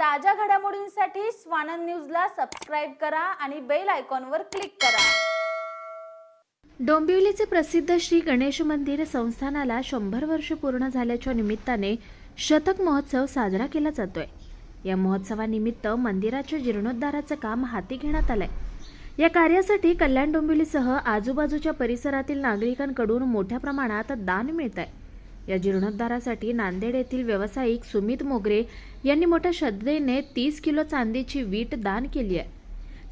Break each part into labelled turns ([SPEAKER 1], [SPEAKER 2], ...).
[SPEAKER 1] ताज्या घडामोडींसाठी स्वानंद न्यूजला सबस्क्राईब करा आणि बेल आयकॉनवर क्लिक करा.
[SPEAKER 2] डोंबिवलीचे प्रसिद्ध श्री गणेश मंदिर संस्थानाला शंभर वर्ष पूर्ण झाल्याच्या निमित्ताने शतक महोत्सव साजरा केला जातोय. या महोत्सवानिमित्त मंदिराच्या जीर्णोद्धाराचं काम हाती घेण्यात आलंय. या कार्यासाठी कल्याण डोंबिवलीसह आजूबाजूच्या परिसरातील नागरिकांकडून मोठ्या प्रमाणात दान मिळत आहे या जीर्णोद्धारासाठी नांदेड येथील व्यावसायिक सुमित मोगरे यांनी मोठ्या श्रद्धेने तीस किलो चांदीची वीट दान केली आहे.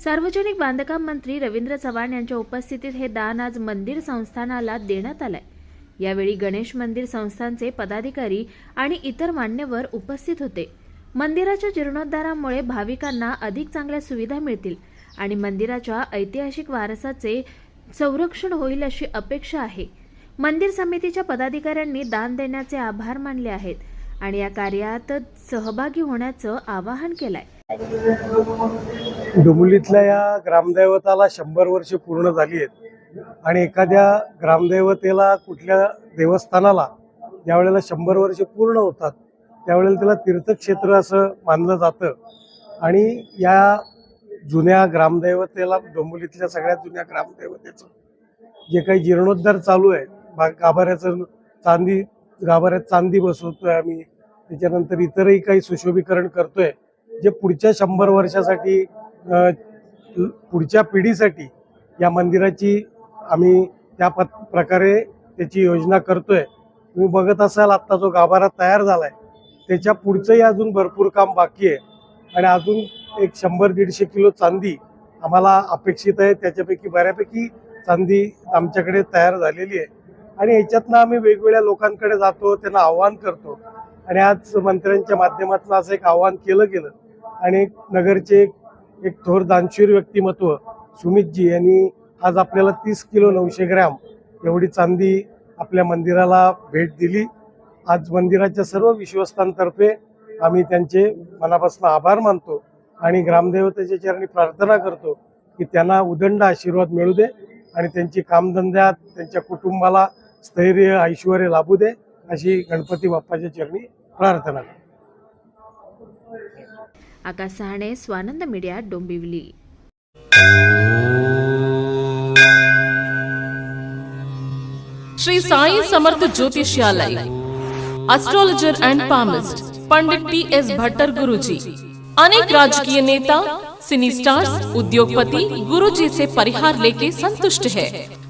[SPEAKER 2] सार्वजनिक बांधकाम मंत्री रवींद्र चव्हाण यांच्या उपस्थितीत हे दान आज मंदिर संस्थानाला देण्यात आलंय. यावेळी गणेश मंदिर संस्थानचे पदाधिकारी आणि इतर मान्यवर उपस्थित होते. मंदिराच्या जीर्णोद्धारामुळे भाविकांना अधिक चांगल्या सुविधा मिळतील आणि मंदिराच्या ऐतिहासिक वारसाचे संरक्षण होईल अशी अपेक्षा आहे. मंदिर समितीच्या पदाधिकाऱ्यांनी दान देण्याचे आभार मानले आहेत आणि या कार्यात सहभागी होण्याचं आवाहन केलंय.
[SPEAKER 3] डोंबिवलीतल्या या ग्रामदैवताला शंभर वर्ष पूर्ण झाली आहेत आणि एखाद्या ग्रामदैवतेला कुठल्या देवस्थानाला ज्यावेळेला शंभर वर्ष पूर्ण होतात त्यावेळेला त्याला तीर्थक्षेत्र असं मानलं जातं. आणि या जुन्या ग्रामदैवतेला डोंबोलीतल्या सगळ्यात जुन्या ग्रामदैवतेचं जे काही जीर्णोद्धार चालू आहे गाभाऱ्याचं चांदी गाभाऱ्यात चांदी बसवतोय आम्ही. त्याच्यानंतर इतरही काही सुशोभीकरण करतोय. जे पुढच्या शंभर वर्षासाठी पुढच्या पिढीसाठी या मंदिराची आम्ही त्या प प्रकारे त्याची योजना करतोय. तुम्ही बघत असाल आत्ता जो गाभारा तयार झालाय त्याच्या पुढचंही अजून भरपूर काम बाकी आहे. आणि अजून एक शंभर दीडशे किलो चांदी आम्हाला अपेक्षित आहे. त्याच्यापैकी बऱ्यापैकी चांदी आमच्याकडे तयार झालेली आहे. आणि ह्याच्यातनं आम्ही वेगवेगळ्या लोकांकडे जातो त्यांना आव्हान करतो. आणि आज मंत्र्यांच्या माध्यमातून असं एक आव्हान केलं गेलं. आणि नगरचे एक- एक थोर दानशूर व्यक्तिमत्व सुमितजी यांनी आज आपल्याला तीस किलो नऊशे ग्रॅम एवढी चांदी आपल्या मंदिराला भेट दिली. आज मंदिराच्या सर्व विश्वस्तांतर्फे आम्ही त्यांचे मनापासून आभार मानतो आणि ग्रामदेवतेच्या चरणी प्रार्थना करतो की त्यांना उदंड आशीर्वाद मिळू दे आणि त्यांची कामधंद्यात त्यांच्या कुटुंबाला स्थैर्य ऐश्वर लाभू दे अशी गणपती बाप्पाच्या चरणी प्रार्थना
[SPEAKER 2] Akash Sahane Swanand media Dombivli.
[SPEAKER 4] Shri Sai Samarth Jyotishalay astrologer and palmist Pandit T S Bhattar Guruji. अनेक राजकीय नेता सिनी स्टार्स उद्योगपति गुरुजी से परिहार लेके संतुष्ट है.